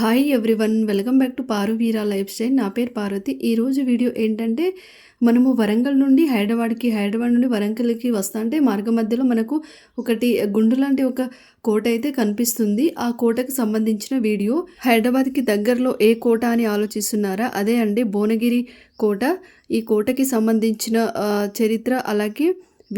Hi everyone welcome back to Paru Veera lifestyle నా పేరు పార్వతి. ఈరోజు వీడియో ఏంటంటే మనము వరంగల్ నుండి హైదరాబాద్కి హైదరాబాద్ నుండి వరంగల్కి వస్తా అంటే మార్గ మధ్యలో మనకు ఒకటి గుండు లాంటి ఒక కోట అయితే కనిపిస్తుంది. ఆ కోటకు సంబంధించిన వీడియో. హైదరాబాద్కి దగ్గరలో ఏ కోట అని ఆలోచిస్తున్నారా? అదే అండి భువనగిరి కోట. ఈ కోటకి సంబంధించిన చరిత్ర అలాగే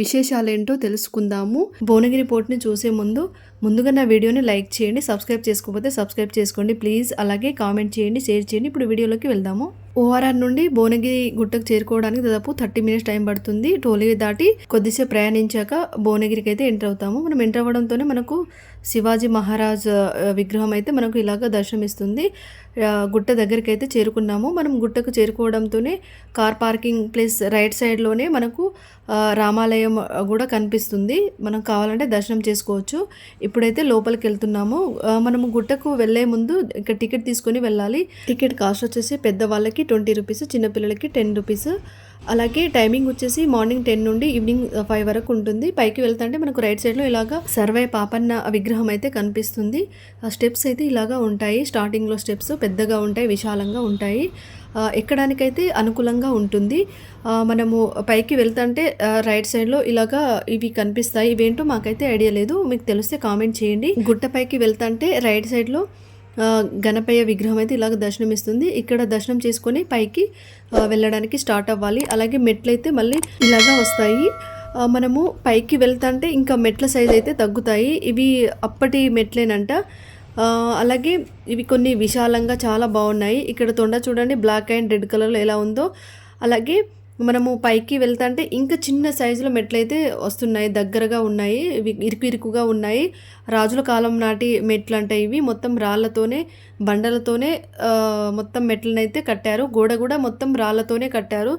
విశేషాలేంటో తెలుసుకుందాము. భువనగిరి పోర్ట్ని చూసే ముందు ముందుగా నా వీడియోని లైక్ చేయండి సబ్స్క్రైబ్ చేసుకోకపోతే సబ్స్క్రైబ్ చేసుకోండి. ప్లీజ్ అలాగే కామెంట్ చేయండి షేర్ చేయండి. ఇప్పుడు వీడియోలోకి వెళ్దాము. ఓఆర్ఆర్ నుండి భువనగిరి గుట్టకు చేరుకోవడానికి దాదాపు థర్టీ మినిట్స్ టైం పడుతుంది. టోలీ దాటి కొద్దిసేపు ప్రయాణించాక భువనగిరికి అయితే ఎంటర్ అవుతాము. మనం ఎంటర్ అవ్వడంతోనే మనకు శివాజీ మహారాజ్ విగ్రహం అయితే మనకు ఇలాగ దర్శనమిస్తుంది. గుట్ట దగ్గరికి అయితే చేరుకున్నాము. మనం గుట్టకు చేరుకోవడంతోనే కార్ పార్కింగ్ ప్లేస్ రైట్ సైడ్లోనే మనకు రామాలయం కూడా కనిపిస్తుంది. మనం కావాలంటే దర్శనం చేసుకోవచ్చు. ఇప్పుడైతే లోపలికి వెళ్తున్నాము. మనము గుట్టకు వెళ్ళే ముందు ఇక్కడ టికెట్ తీసుకొని వెళ్ళాలి. టికెట్ కాస్ట్ వచ్చేసి పెద్దవాళ్ళకి ట్వంటీ రూపీస్ చిన్నపిల్లలకి టెన్ రూపీస్. అలాగే టైమింగ్ వచ్చేసి మార్నింగ్ టెన్ నుండి ఈవినింగ్ ఫైవ్ వరకు ఉంటుంది. పైకి వెళ్తుంటే మనకు రైట్ సైడ్లో ఇలాగా సర్వే పాపన్న విగ్రహం అయితే కనిపిస్తుంది. ఆ స్టెప్స్ అయితే ఇలాగా ఉంటాయి. స్టార్టింగ్లో స్టెప్స్ పెద్దగా ఉంటాయి విశాలంగా ఉంటాయి. ఎక్కడానికైతే అనుకూలంగా ఉంటుంది. మనము పైకి వెళ్తుంటే రైట్ సైడ్లో ఇలాగా ఇవి కనిపిస్తాయి. ఇవేంటో మాకైతే ఐడియా లేదు. మీకు తెలిస్తే కామెంట్ చేయండి. గుట్ట పైకి వెళ్తుంటే రైట్ సైడ్లో గణపయ్య విగ్రహం అయితే ఇలాగ దర్శనం ఇస్తుంది ఇక్కడ దర్శనం చేసుకొని పైకి వెళ్ళడానికి స్టార్ట్ అవ్వాలి. అలాగే మెట్లు అయితే మళ్ళీ ఇలాగా వస్తాయి. మనము పైకి వెళ్తాంటే ఇంకా మెట్ల సైజ్ అయితే తగ్గుతాయి. ఇవి అప్పటి మెట్లేనంట. అలాగే ఇవి కొన్ని విశాలంగా చాలా బాగున్నాయి. ఇక్కడ తొండ చూడండి బ్లాక్ అండ్ రెడ్ కలర్లో ఎలా ఉందో. అలాగే మనము పైకి వెళ్తుంటే ఇంకా చిన్న సైజులో మెట్లయితే వస్తున్నాయి దగ్గరగా ఉన్నాయి ఇవి ఇరుకు ఇరుకుగా ఉన్నాయి. రాజుల కాలం నాటి మెట్లు అంటే ఇవి. మొత్తం రాళ్ళతోనే బండలతోనే మొత్తం మెట్లనైతే కట్టారు. గోడ కూడా మొత్తం రాళ్ళతోనే కట్టారు.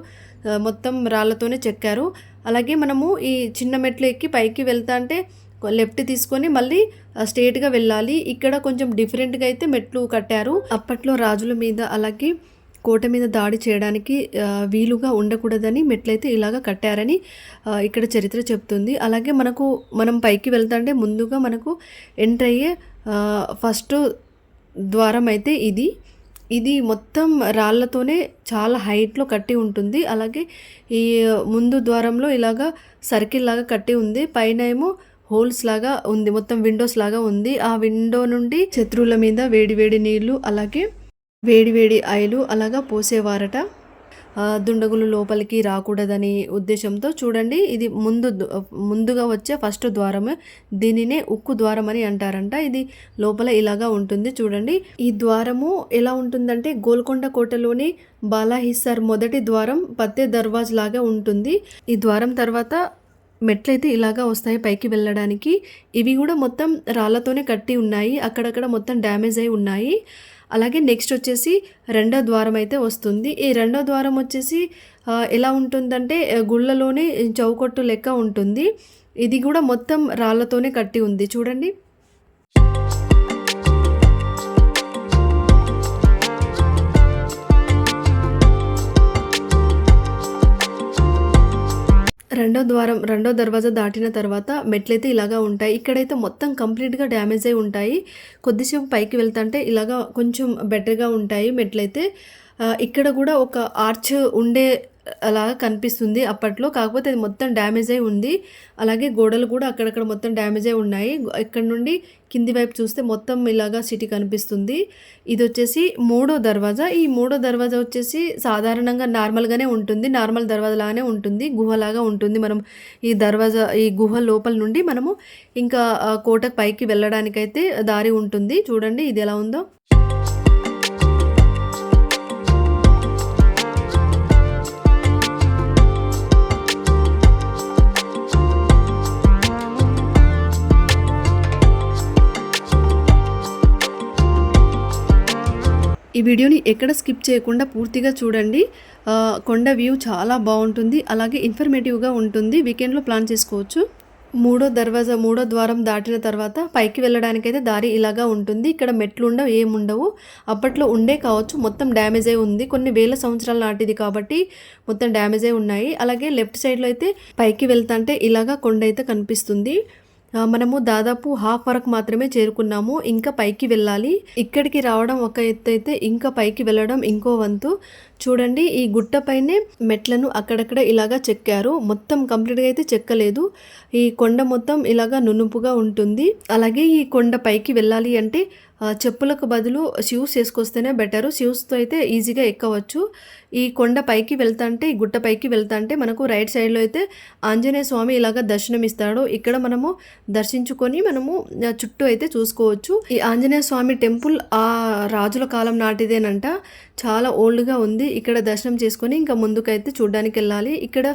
మొత్తం రాళ్ళతోనే చెక్కారు. అలాగే మనము ఈ చిన్న మెట్లు ఎక్కి పైకి వెళ్తా అంటే లెఫ్ట్ తీసుకొని మళ్ళీ స్ట్రేట్గా వెళ్ళాలి. ఇక్కడ కొంచెం డిఫరెంట్గా అయితే మెట్లు కట్టారు. అప్పట్లో రాజుల మీద అలాగే కోట మీద దాడి చేయడానికి వీలుగా ఉండకూడదని మెట్లయితే ఇలాగ కట్టారని ఇక్కడ చరిత్ర చెప్తుంది. అలాగే మనకు మనం పైకి వెళ్తుంటే ముందుగా మనకు ఎంటర్ అయ్యే ఫస్ట్ ద్వారం అయితే ఇది. ఇది మొత్తం రాళ్ళతోనే చాలా హైట్లో కట్టి ఉంటుంది. అలాగే ఈ ముందు ద్వారంలో ఇలాగా సర్కిల్ లాగా కట్టి ఉంది. పైన ఏమో హోల్స్ లాగా ఉంది. మొత్తం విండోస్ లాగా ఉంది. ఆ విండో నుండి శత్రువుల మీద వేడి వేడి నీళ్ళు అలాగే వేడివేడి ఆయిలు అలాగా పోసేవారట. దుండగులు లోపలికి రాకూడదని ఉద్దేశంతో చూడండి ఇది ముందు ముందుగా వచ్చే ఫస్ట్ ద్వారము. దీనినే ఉక్కు ద్వారం అని అంటారంట. ఇది లోపల ఇలాగా ఉంటుంది చూడండి. ఈ ద్వారము ఎలా ఉంటుందంటే గోల్కొండ కోటలోని బాలాహిస్సార్ మొదటి ద్వారం పత్తే దర్వాజ్ లాగా ఉంటుంది. ఈ ద్వారం తర్వాత మెట్లయితే ఇలాగా వస్తాయి పైకి వెళ్ళడానికి. ఇవి కూడా మొత్తం రాళ్ళతోనే కట్టి ఉన్నాయి. అక్కడక్కడ మొత్తం డ్యామేజ్ అయి ఉన్నాయి. అలాగే నెక్స్ట్ వచ్చేసి రెండో ద్వారం అయితే వస్తుంది. ఈ రెండో ద్వారం వచ్చేసి ఎలా ఉంటుందంటే గుళ్ళలోనే చౌకట్టు లెక్క ఉంటుంది. ఇది కూడా మొత్తం రాళ్ళతోనే కట్టి ఉంది. చూడండి. రెండో ద్వారం రెండో దర్వాజా దాటిన తర్వాత మెట్లయితే ఇలాగా ఉంటాయి. ఇక్కడైతే మొత్తం కంప్లీట్గా డ్యామేజ్ అయి ఉంటాయి. కొద్దిసేపు పైకి వెళ్తుంటే ఇలాగా కొంచెం బెటర్గా ఉంటాయి మెట్లయితే ఇక్కడ కూడా ఒక ఆర్చ్ ఉండే అలాగా కనిపిస్తుంది అప్పట్లో. కాకపోతే అది మొత్తం డ్యామేజ్ అయి ఉంది. అలాగే గోడలు కూడా అక్కడక్కడ మొత్తం డ్యామేజ్ అయి ఉన్నాయి. ఇక్కడ నుండి కింది వైపు చూస్తే మొత్తం ఇలాగా సిటీ కనిపిస్తుంది. ఇది వచ్చేసి మూడో దర్వాజా. ఈ మూడో దర్వాజా వచ్చేసి సాధారణంగా నార్మల్గానే ఉంటుంది. నార్మల్ దర్వాజలాగానే ఉంటుంది. గుహలాగా ఉంటుంది. మనం ఈ దర్వాజా ఈ గుహ లోపల నుండి మనము ఇంకా కోటకు పైకి వెళ్ళడానికైతే దారి ఉంటుంది. చూడండి ఇది ఎలా ఉందో. ఈ వీడియోని ఎక్కడ స్కిప్ చేయకుండా పూర్తిగా చూడండి. కొండ వ్యూ చాలా బాగుంటుంది. అలాగే ఇన్ఫర్మేటివ్గా ఉంటుంది. వీకెండ్లో ప్లాన్ చేసుకోవచ్చు. మూడో దర్వాజా మూడో ద్వారం దాటిన తర్వాత పైకి వెళ్ళడానికైతే దారి ఇలాగా ఉంటుంది. ఇక్కడ మెట్లు ఉండవు ఏముండవు అప్పట్లో ఉండే కావచ్చు. మొత్తం డ్యామేజ్ అయి ఉంది. కొన్ని వేల సంవత్సరాల నాటిది కాబట్టి మొత్తం డ్యామేజ్ అయి ఉన్నాయి. అలాగే లెఫ్ట్ సైడ్లో అయితే పైకి వెళ్తాంటే ఇలాగా కొండ అయితే కనిపిస్తుంది. మనము దాదాపు హాఫ్ వరకు మాత్రమే చేరుకున్నాము. ఇంకా పైకి వెళ్ళాలి. ఇక్కడికి రావడం ఒక ఎత్తు అయితే ఇంకా పైకి వెళ్ళడం ఇంకో వంతు. చూడండి ఈ గుట్ట పైనే మెట్లను అక్కడక్కడ ఇలాగా చెక్కారు. మొత్తం కంప్లీట్గా అయితే చెక్కలేదు. ఈ కొండ మొత్తం ఇలాగా నునుపుగా ఉంటుంది. అలాగే ఈ కొండ పైకి వెళ్ళాలి అంటే చెప్పులకు బదులు షూస్ వేసుకొస్తేనే బెటరు షూస్తో అయితే ఈజీగా ఎక్కవచ్చు. ఈ కొండ పైకి వెళ్తాంటే ఈ గుట్ట పైకి వెళ్తాంటే మనకు రైట్ సైడ్లో అయితే ఆంజనేయ స్వామి ఇలాగ దర్శనం ఇస్తాడు ఇక్కడ మనము దర్శించుకొని మనము చుట్టూ అయితే చూసుకోవచ్చు. ఈ ఆంజనేయ స్వామి టెంపుల్ ఆ రాజుల కాలం నాటిదేనంట. చాలా ఓల్డ్గా ఉంది. ఇక్కడ దర్శనం చేసుకొని ఇంకా ముందుకైతే చూడడానికి వెళ్ళాలి ఇక్కడ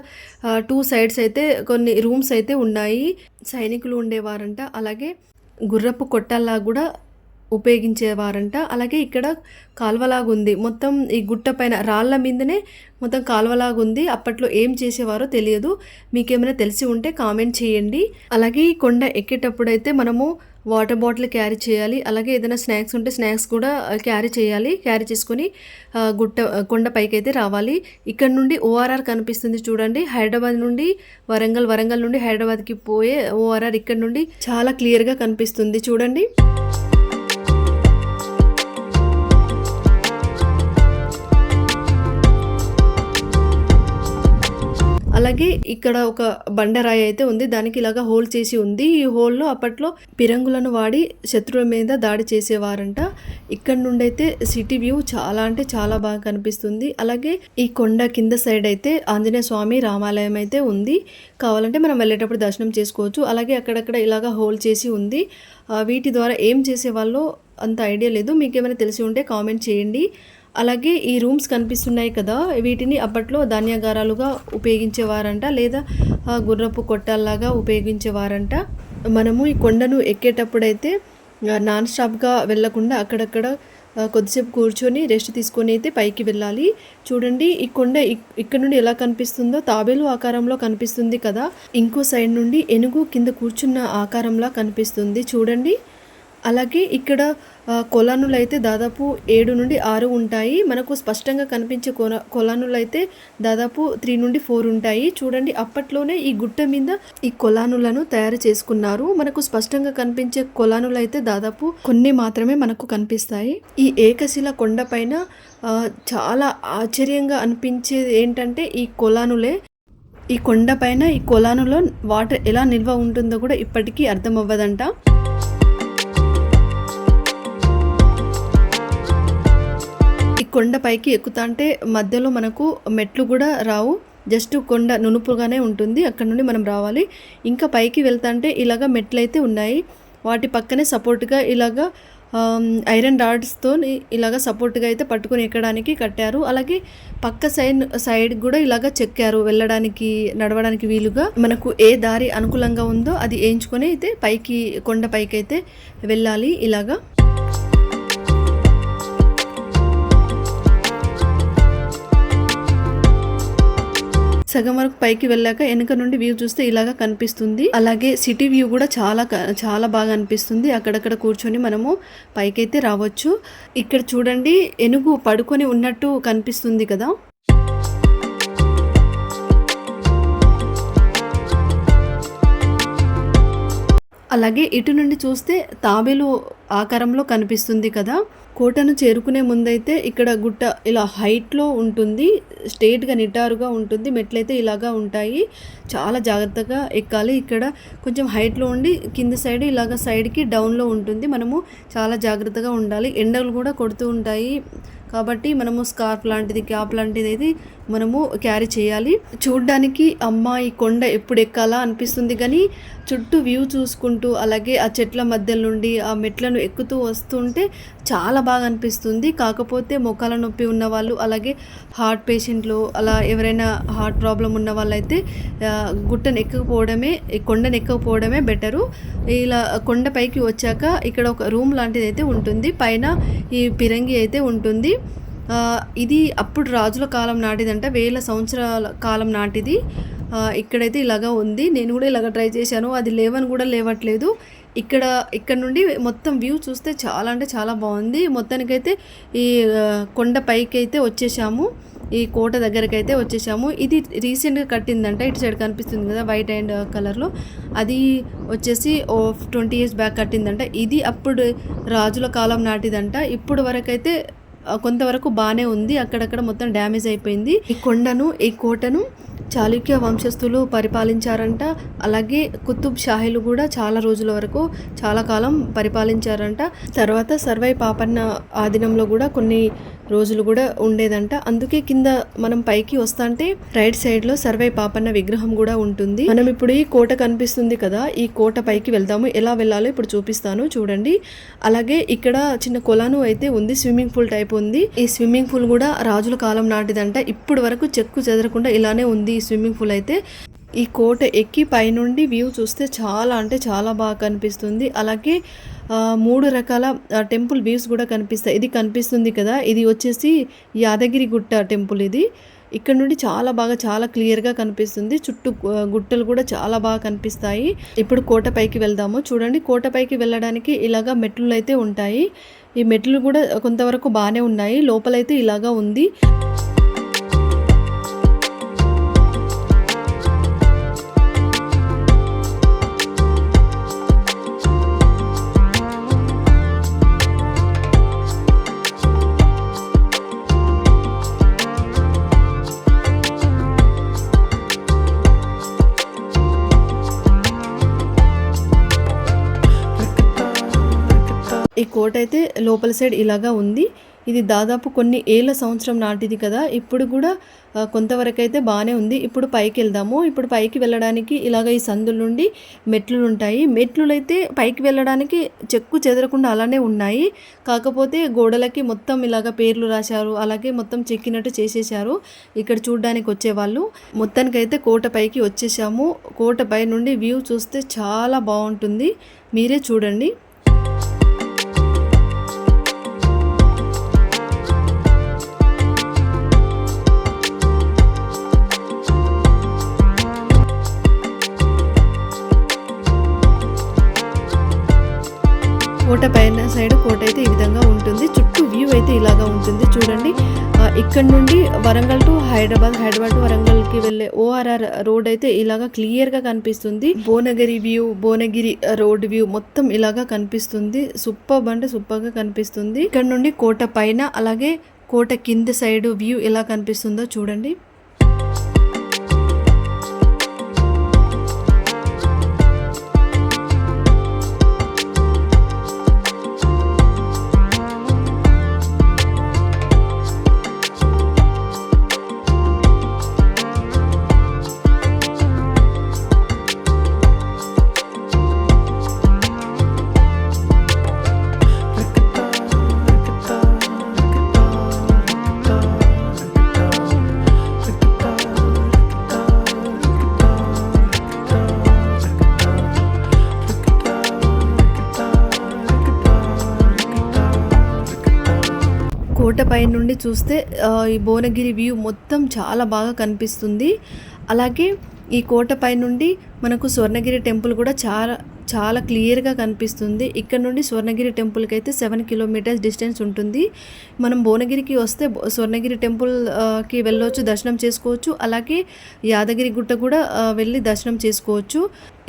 టూ సైడ్స్ అయితే కొన్ని రూమ్స్ అయితే ఉన్నాయి. సైనికులు ఉండేవారంట. అలాగే గుర్రపు కొట్టల్లా కూడా ఉపయోగించేవారంట. అలాగే ఇక్కడ కాల్వలాగుంది. మొత్తం ఈ గుట్ట పైన రాళ్ళ మీదనే మొత్తం కాల్వలాగుంది. అప్పట్లో ఏం చేసేవారో తెలియదు. మీకేమైనా తెలిసి ఉంటే కామెంట్ చేయండి. అలాగే ఈ కొండ ఎక్కేటప్పుడు అయితే మనము వాటర్ బాటిల్ క్యారీ చేయాలి. అలాగే ఏదైనా స్నాక్స్ ఉంటే స్నాక్స్ కూడా క్యారీ చేయాలి. క్యారీ చేసుకొని గుట్ట కొండ పైకి అయితే రావాలి. ఇక్కడ నుండి ఓఆర్ఆర్ కనిపిస్తుంది చూడండి. హైదరాబాద్ నుండి వరంగల్ వరంగల్ నుండి హైదరాబాద్కి పోయే ఓఆర్ఆర్ ఇక్కడ నుండి చాలా క్లియర్గా కనిపిస్తుంది చూడండి. అలాగే ఇక్కడ ఒక బండరాయి అయితే ఉంది. దానికి ఇలాగా హోల్ చేసి ఉంది. ఈ హోల్లో అప్పట్లో పిరంగులను వాడి శత్రువుల మీద దాడి చేసేవారంట. ఇక్కడ నుండి అయితే సిటీ వ్యూ చాలా అంటే చాలా బాగా కనిపిస్తుంది. అలాగే ఈ కొండ కింద సైడ్ అయితే ఆంజనేయ స్వామి రామాలయం అయితే ఉంది. కావాలంటే మనం వెళ్ళేటప్పుడు దర్శనం చేసుకోవచ్చు. అలాగే అక్కడక్కడ ఇలాగా హోల్ చేసి ఉంది. వీటి ద్వారా ఏం చేసేవాళ్ళో అంత ఐడియా లేదు. మీకు ఏమైనా తెలిసి ఉంటే కామెంట్ చేయండి. అలాగే ఈ రూమ్స్ కనిపిస్తున్నాయి కదా వీటిని అప్పట్లో ధాన్యాగారాలుగా ఉపయోగించేవారంట లేదా గుర్రపు కొట్టాల్లాగా ఉపయోగించేవారంట. మనము ఈ కొండను ఎక్కేటప్పుడైతే నాన్ స్టాప్గా వెళ్ళకుండా అక్కడక్కడ కొద్దిసేపు కూర్చొని రెస్ట్ తీసుకొని అయితే పైకి వెళ్ళాలి. చూడండి ఈ కొండ ఇక్కడ నుండి ఎలా కనిపిస్తుందో తాబేలు ఆకారంలో కనిపిస్తుంది కదా. ఇంకో సైడ్ నుండి ఎనుగు కింద కూర్చున్న ఆకారంలా కనిపిస్తుంది. చూడండి. అలాగే ఇక్కడ కొలానులు అయితే దాదాపు ఏడు నుండి ఆరు ఉంటాయి. మనకు స్పష్టంగా కనిపించే కొల కొలానులు అయితే దాదాపు త్రీ నుండి ఫోర్ ఉంటాయి. చూడండి అప్పట్లోనే ఈ గుట్ట మీద ఈ కొలానులను తయారు చేసుకున్నారు. మనకు స్పష్టంగా కనిపించే కొలానులు అయితే దాదాపు కొన్ని మాత్రమే మనకు కనిపిస్తాయి. ఈ ఏకశిల కొండపైన చాలా ఆశ్చర్యంగా అనిపించేది ఏంటంటే ఈ కొలానులే ఈ కొండపైన ఈ కొలానులో వాటర్ ఎలా నిల్వ ఉంటుందో కూడా ఇప్పటికీ అర్థం అవ్వదంట కొండపైకి కొండ పైకి ఎక్కుతాంటే మధ్యలో మనకు మెట్లు కూడా రావు. జస్ట్ కొండ నునుపుగానే ఉంటుంది. అక్కడ నుండి మనం రావాలి. ఇంకా పైకి వెళ్తాంటే ఇలాగ మెట్లు అయితే ఉన్నాయి. వాటి పక్కనే సపోర్ట్గా ఇలాగా ఐరన్ రాడ్స్తో ఇలాగ సపోర్ట్గా అయితే పట్టుకొని ఎక్కడానికి కట్టారు. అలాగే పక్క సైడ్ సైడ్ కూడా ఇలాగ చెక్కారు. వెళ్ళడానికి నడవడానికి వీలుగా. మనకు ఏ దారి అనుకూలంగా ఉందో అది వేయించుకొని అయితే పైకి కొండ పైకి అయితే వెళ్ళాలి ఇలాగా. సగం వరకు పైకి వెళ్ళాక వెనుక నుండి వ్యూ చూస్తే ఇలాగా కనిపిస్తుంది. అలాగే సిటీ వ్యూ కూడా చాలా చాలా బాగా అనిపిస్తుంది. అక్కడక్కడ కూర్చొని మనము పైకైతే రావచ్చు. ఇక్కడ చూడండి ఏనుగు పడుకొని ఉన్నట్టు కనిపిస్తుంది కదా. అలాగే ఇటు నుండి చూస్తే తాబేలు ఆకారంలో కనిపిస్తుంది కదా. కోటను చేరుకునే ముందైతే ఇక్కడ గుట్ట ఇలా హైట్లో ఉంటుంది స్ట్రేట్గా నిటారుగా ఉంటుంది మెట్లయితే ఇలాగా ఉంటాయి. చాలా జాగ్రత్తగా ఎక్కాలి. ఇక్కడ కొంచెం హైట్లో ఉండి కింద సైడ్ ఇలాగ సైడ్కి డౌన్లో ఉంటుంది. మనము చాలా జాగ్రత్తగా ఉండాలి. ఎండలు కూడా కొడుతూ ఉంటాయి. కాబట్టి మనము స్కార్ఫ్ లాంటిది క్యాప్ లాంటిది అయితే మనము క్యారీ చేయాలి. చూడ్డానికి అమ్మ ఈ కొండ ఎప్పుడు ఎక్కాలా అనిపిస్తుంది కానీ చుట్టూ వ్యూ చూసుకుంటూ అలాగే ఆ చెట్ల మధ్య నుండి ఆ మెట్లను ఎక్కుతూ వస్తుంటే చాలా బాగా అనిపిస్తుంది. కాకపోతే మొక్కల నొప్పి ఉన్న వాళ్ళు అలాగే హార్ట్ పేషెంట్లు అలా ఎవరైనా హార్ట్ ప్రాబ్లం ఉన్న వాళ్ళైతే గుట్టను ఎక్కకపోవడమే ఈ కొండను ఎక్కకపోవడమే బెటరు. ఇలా కొండ పైకి వచ్చాక ఇక్కడ ఒక రూమ్ లాంటిది అయితే ఉంటుంది. పైన ఈ పిరంగి అయితే ఉంటుంది. ఇది అప్పుడు రాజుల కాలం నాటిదంట వేల సంవత్సరాల కాలం నాటిది. ఇక్కడైతే ఇలాగా ఉంది. నేను కూడా ఇలాగ ట్రై చేశాను. అది లేవని కూడా లేవట్లేదు. ఇక్కడ ఇక్కడ నుండి మొత్తం వ్యూ చూస్తే చాలా అంటే చాలా బాగుంది. మొత్తానికైతే ఈ కొండ పైకి అయితే వచ్చేసాము. ఈ కోట దగ్గరికి అయితే వచ్చేసాము. ఇది రీసెంట్గా కట్టిందంట. ఇటు సైడ్ కనిపిస్తుంది కదా వైట్ అండ్ కలర్లో. అది వచ్చేసి ఓ ట్వంటీ ఇయర్స్ బ్యాక్ కట్టిందంట. ఇది అప్పుడు రాజుల కాలం నాటిదంట. ఇప్పుడు వరకైతే కొంతవరకు బాగానే ఉంది. అక్కడక్కడ మొత్తం డ్యామేజ్ అయిపోయింది. ఈ కొండను ఈ కోటను చాళుక్య వంశస్థులు పరిపాలించారంట. అలాగే కుతుబ్ షాహీలు కూడా చాలా రోజుల వరకు చాలా కాలం పరిపాలించారంట. తర్వాత సర్వై పాపన్న ఆధీనంలో కూడా కొన్ని రోజులు కూడా ఉండేదంట. అందుకే కింద మనం పైకి వస్తాంటే రైట్ సైడ్లో సర్వే పాపన్న విగ్రహం కూడా ఉంటుంది. మనం ఇప్పుడు ఈ కోట కనిపిస్తుంది కదా ఈ కోట పైకి వెళ్దాము. ఎలా వెళ్ళాలో ఇప్పుడు చూపిస్తాను చూడండి. అలాగే ఇక్కడ చిన్న కొలను అయితే ఉంది స్విమ్మింగ్ పూల్ టైప్ ఉంది. ఈ స్విమ్మింగ్ పూల్ కూడా రాజుల కాలం నాటిదంట. ఇప్పుడు వరకు చెక్కు చెదరకుండా ఇలానే ఉంది ఈ స్విమ్మింగ్ పూల్ అయితే. ఈ కోట ఎక్కి పైనుండి వ్యూ చూస్తే చాలా అంటే చాలా బాగా కనిపిస్తుంది. అలాగే మూడు రకాల టెంపుల్ వ్యూస్ కూడా కనిపిస్తాయి. ఇది కనిపిస్తుంది కదా ఇది వచ్చేసి యాదగిరి గుట్ట టెంపుల్ ఇది. ఇక్కడ నుండి చాలా బాగా చాలా క్లియర్గా కనిపిస్తుంది. చుట్టూ గుట్టలు కూడా చాలా బాగా కనిపిస్తాయి. ఇప్పుడు కోట పైకి వెళ్దాము. చూడండి కోట పైకి వెళ్ళడానికి ఇలాగా మెట్లు అయితే ఉంటాయి. ఈ మెట్లు కూడా కొంతవరకు బాగానే ఉన్నాయి. లోపలైతే ఇలాగా ఉంది. కోట అయితే లోపల సైడ్ ఇలాగా ఉంది. ఇది దాదాపు కొన్ని ఏళ్ళ సంవత్సరం నాటిది కదా. ఇప్పుడు కూడా కొంతవరకు అయితే బాగానే ఉంది. ఇప్పుడు పైకి వెళ్దాము ఇప్పుడు పైకి వెళ్ళడానికి ఇలాగ ఈ సందుల నుండి మెట్లు ఉంటాయి మెట్లు అయితే పైకి వెళ్ళడానికి చెక్కు చెదరకుండా అలానే ఉన్నాయి. కాకపోతే గోడలకి మొత్తం ఇలాగ పేర్లు రాశారు. అలాగే మొత్తం చెక్కినట్టు చేసేసారు ఇక్కడ చూడడానికి వచ్చేవాళ్ళు. మొత్తానికైతే కోట పైకి వచ్చేసాము. కోట పై నుండి వ్యూ చూస్తే చాలా బాగుంటుంది మీరే చూడండి. ఉంటుంది చూడండి ఇక్కడ నుండి వరంగల్ టు హైదరాబాద్ హైదరాబాద్ టు వరంగల్కి వెళ్ళే ఓఆర్ఆర్ రోడ్ అయితే ఇలాగా క్లియర్గా కనిపిస్తుంది. Bhuvanagiri view Bhuvanagiri road view మొత్తం ఇలాగా కనిపిస్తుంది. సూపర్ అంటే సూపర్గా కనిపిస్తుంది. ఇక్కడ నుండి కోట పైన అలాగే కోట కింద సైడ్ వ్యూ ఎలా కనిపిస్తుందో చూడండి. కోట నుండి చూస్తే ఈ భువనగిరి వ్యూ మొత్తం చాలా బాగా కనిపిస్తుంది. అలాగే ఈ కోట నుండి మనకు స్వర్ణగిరి టెంపుల్ కూడా చాలా చాలా క్లియర్గా కనిపిస్తుంది. ఇక్కడ నుండి స్వర్ణగిరి టెంపుల్కి అయితే సెవెన్ కిలోమీటర్స్ డిస్టెన్స్ ఉంటుంది. మనం భువనగిరికి వస్తే స్వర్ణగిరి టెంపుల్కి వెళ్ళవచ్చు దర్శనం చేసుకోవచ్చు. అలాగే యాదగిరి గుట్ట కూడా వెళ్ళి దర్శనం చేసుకోవచ్చు.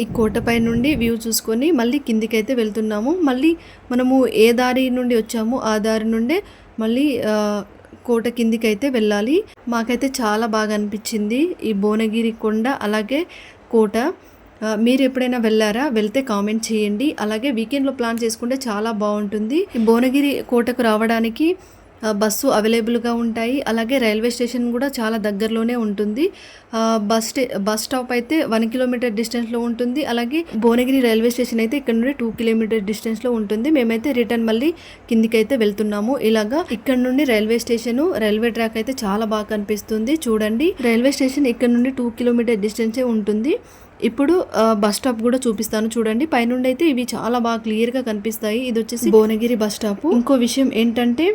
ఈ కోటపై నుండి వ్యూ చూసుకొని మళ్ళీ కిందికి అయితే వెళ్తున్నాము. మళ్ళీ మనము ఏ దారి నుండి వచ్చామో ఆ దారి నుండే మళ్ళీ కోట కిందికి అయితే వెళ్ళాలి. మాకైతే చాలా బాగా అనిపించింది ఈ భువనగిరి కొండ అలాగే కోట. మీరు ఎప్పుడైనా వెళ్ళారా? వెళ్తే కామెంట్ చేయండి. అలాగే వీకెండ్లో ప్లాన్ చేసుకుంటే చాలా బాగుంటుంది. ఈ భువనగిరి కోటకు రావడానికి బస్సు అవైలబుల్గా ఉంటాయి. అలాగే రైల్వే స్టేషన్ కూడా చాలా దగ్గరలోనే ఉంటుంది. బస్ స్టే బస్ స్టాప్ అయితే వన్ కిలోమీటర్ డిస్టెన్స్లో ఉంటుంది. అలాగే భువనగిరి రైల్వే స్టేషన్ అయితే ఇక్కడ నుండి టూ కిలోమీటర్ డిస్టెన్స్లో ఉంటుంది. మేమైతే రిటర్న్ మళ్ళీ కిందికి అయితే వెళ్తున్నాము. ఇలాగా ఇక్కడ నుండి రైల్వే స్టేషన్ రైల్వే ట్రాక్ అయితే చాలా బాగా కనిపిస్తుంది. చూడండి రైల్వే స్టేషన్ ఇక్కడ నుండి టూ కిలోమీటర్ డిస్టెన్సే ఉంటుంది. ఇప్పుడు బస్ స్టాప్ కూడా చూపిస్తాను. చూడండి పైనుండి అయితే ఇవి చాలా బాగా క్లియర్గా కనిపిస్తాయి. ఇది వచ్చేసి భువనగిరి బస్ స్టాప్. ఇంకో విషయం ఏంటంటే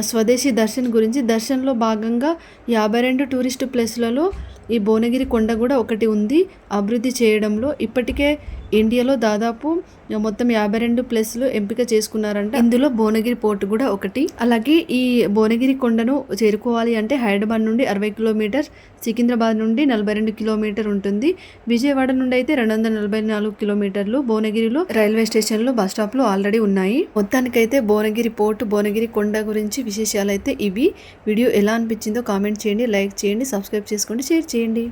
స్వదేశీ దర్శన్ గురించి. దర్శన్లో భాగంగా యాభై రెండు టూరిస్ట్ ప్లేస్లలో ఈ భువనగిరి కొండ కూడా ఒకటి ఉంది. అభివృద్ధి చేయడంలో ఇప్పటికే ఇండియాలో దాదాపు మొత్తం యాభై రెండు ప్లేస్లు ఎంపిక చేసుకున్నారంట. ఇందులో భువనగిరి పోర్ట్ కూడా ఒకటి. అలాగే ఈ భువనగిరి కొండను చేరుకోవాలి అంటే హైదరాబాద్ నుండి అరవై కిలోమీటర్ సికింద్రాబాద్ నుండి నలభై రెండు కిలోమీటర్ ఉంటుంది. విజయవాడ నుండి అయితే రెండు వందల నలభై నాలుగు కిలోమీటర్లు భువనగిరిలో రైల్వే స్టేషన్లు బస్ స్టాప్లు ఆల్రెడీ ఉన్నాయి. మొత్తానికైతే భువనగిరి పోర్ట్ భువనగిరి కొండ గురించి విశేషాలు అయితే ఇవి. వీడియో ఎలా అనిపించిందో కామెంట్ చేయండి లైక్ చేయండి సబ్స్క్రైబ్ చేసుకోండి షేర్ చేయండి.